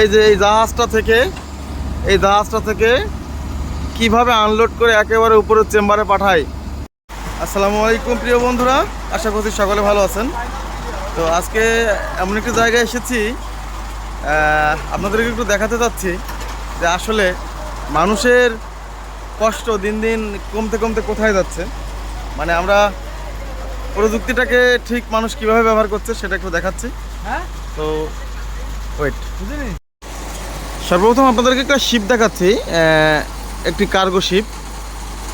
এই যে এই জাহাজটা থেকে এই জাহাজটা থেকে কীভাবে আনলোড করে একেবারে উপরের চেম্বারে পাঠাই? আসসালামু আলাইকুম প্রিয় বন্ধুরা আশা করছি সকলে ভালো আছেন। তো আজকে এমন একটি জায়গায় এসেছি আপনাদেরকে একটু দেখাতে চাচ্ছি যে আসলে মানুষের কষ্ট দিন দিন কমতে কমতে কোথায় যাচ্ছে। মানে আমরা প্রযুক্তিটাকে ঠিক মানুষ কীভাবে ব্যবহার করছে সেটা একটু দেখাচ্ছি। হ্যাঁ? তো ওয়েট বুঝলি সর্বপ্রথম আপনাদেরকে একটা শিপ দেখাচ্ছি একটি কার্গো শিপ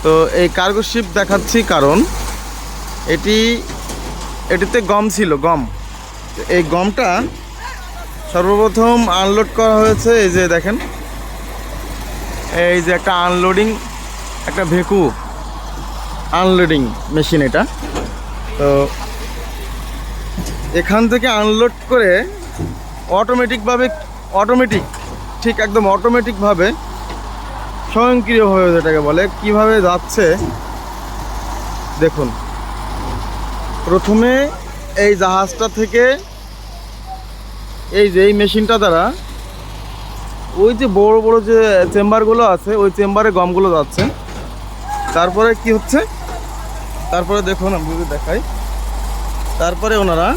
তো এই কার্গো শিপ দেখাচ্ছি কারণ এটি, এটিতে গম ছিল, গম। এই গমটা সর্বপ্রথম আনলোড করা হয়েছে, এই যে দেখেন। এই যে একটা আনলোডিং একটা ভেকু আনলোডিং মেশিন এটা। তো এখান থেকে আনলোড করে অটোমেটিকভাবে অটোমেটিক ঠিক একদম অটোমেটিকভাবে স্বয়ংক্রিয়ভাবে যেটাকে বলে, কীভাবে যাচ্ছে? দেখুন। প্রথমে এই জাহাজটা থেকে এই যে, এই মেশিনটা দ্বারা ওই যে বড় বড় যে চেম্বারগুলো আছে, ওই চেম্বারে গমগুলো যাচ্ছে। তারপরে কি হচ্ছে? তারপরে দেখুন, আমি যদি দেখাই। তারপরে ওনারা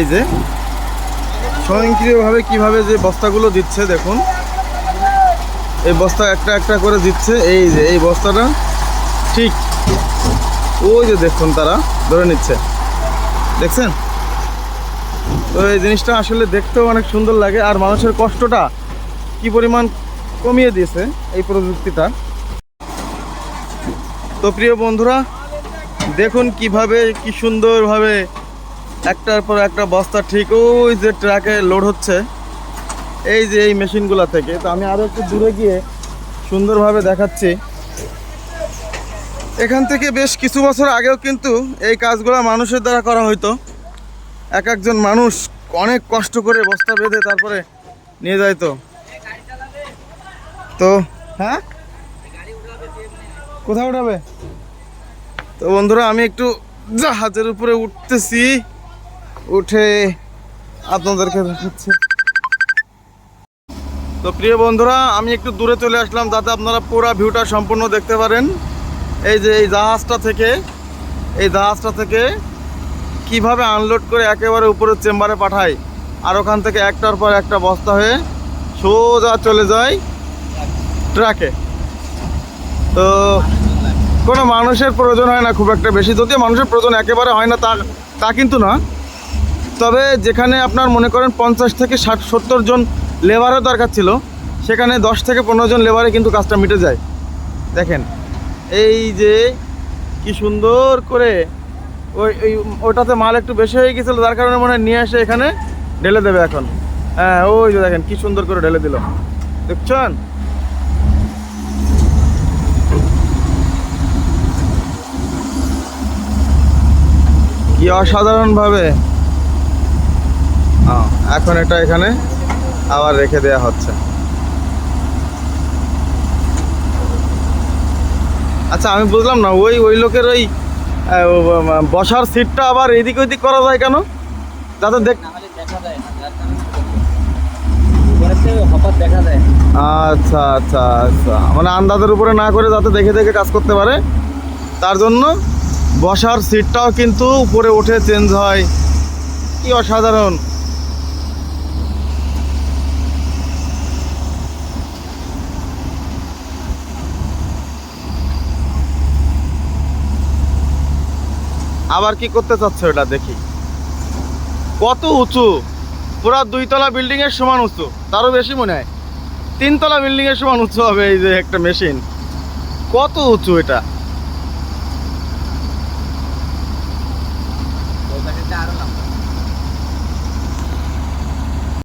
এই যে স্বয়ংক্রিয়ভাবে কীভাবে যে বস্তাগুলো দিচ্ছে, দেখুন। এই বস্তা একটা একটা করে দিচ্ছে, এই যে, এই বস্তাটা ঠিক ওই যে দেখুন তারা ধরে নিচ্ছে। দেখছেন? তো এই জিনিসটা আসলে দেখতেও অনেক সুন্দর লাগে, আর মানুষের কষ্টটা কি পরিমাণ কমিয়ে দিয়েছে এই প্রযুক্তিটা। তো প্রিয় বন্ধুরা, দেখুন কীভাবে, কি সুন্দরভাবে একটার পর একটা বস্তা ঠিক ওই যে ট্রাকে লোড হচ্ছে। এই যে এই মেশিনগুলো থেকে। তো আমি আরও একটু দূরে গিয়ে সুন্দরভাবে দেখাচ্ছি। এখান থেকে বেশ কিছু বছর আগেও কিন্তু এই কাজগুলো মানুষের দ্বারা করা হইতো। এক একজন মানুষ অনেক কষ্ট করে বস্তা বেঁধে তারপরে নিয়ে যাইতো। তো হ্যাঁ? কোথায় উঠাবে? তো বন্ধুরা, আমি একটু জাহাজের উপরে উঠতেছি। উঠে আপনাদেরকে দেখাচ্ছি। তো প্রিয় বন্ধুরা, আমি একটু দূরে চলে আসলাম যাতে আপনারা পুরো ভিউটা সম্পূর্ণ দেখতে পারেন। এই যে এই জাহাজটা থেকে, এই জাহাজটা থেকে কীভাবে আনলোড করে একেবারে উপরের চেম্বারে পাঠায়, আর ওখান থেকে একটার পর একটা বস্তা হয়ে সোজা চলে যায় ট্রাকে। তো কোনো মানুষের প্রয়োজন হয় না খুব একটা বেশি। যদিও মানুষের প্রয়োজন একেবারে হয় না, তা তা কিন্তু না। তবে যেখানে আপনার মনে করেন পঞ্চাশ থেকে ষাট, সত্তর জন লেবারও দরকার ছিল, সেখানে দশ থেকে পনেরো জন লেবারে কিন্তু কাজটা মিটে যায়। দেখেন, এই যে কি সুন্দর করে ওই ওই ওটাতে মাল একটু বেশি হয়ে গেছিল তার কারণে মনে নিয়ে এসে এখানে ঢেলে দেবে এখন। হ্যাঁ ওই যে দেখেন কি সুন্দর করে ঢেলে দিল। দেখছেন? কি অসাধারণ ভাবে এখন এটা এখানে আবার রেখে দেয়া হচ্ছে। আচ্ছা আমি বুঝলাম না ওই ওই লোকের ওই বসার সিটটা আবার এদিক ওইদিক করা যায় কেন? যাতে দেখ। আচ্ছা আচ্ছা আচ্ছা। মানে আন্দাজের উপরে না করে যাতে দেখে দেখে কাজ করতে পারে। তার জন্য বসার সিটটাও কিন্তু উপরে উঠে চেঞ্জ হয়। কি অসাধারণ। আবার কি করতে চাচ্ছে ওটা দেখি। কত উঁচু? পুরো দুইতলা বিল্ডিংয়ের সমান উঁচু। তারও বেশি মনে হয়। তিনতলা বিল্ডিংয়ের সমান উঁচু হবে এই যে একটা মেশিন কত উঁচু এটা? আরও।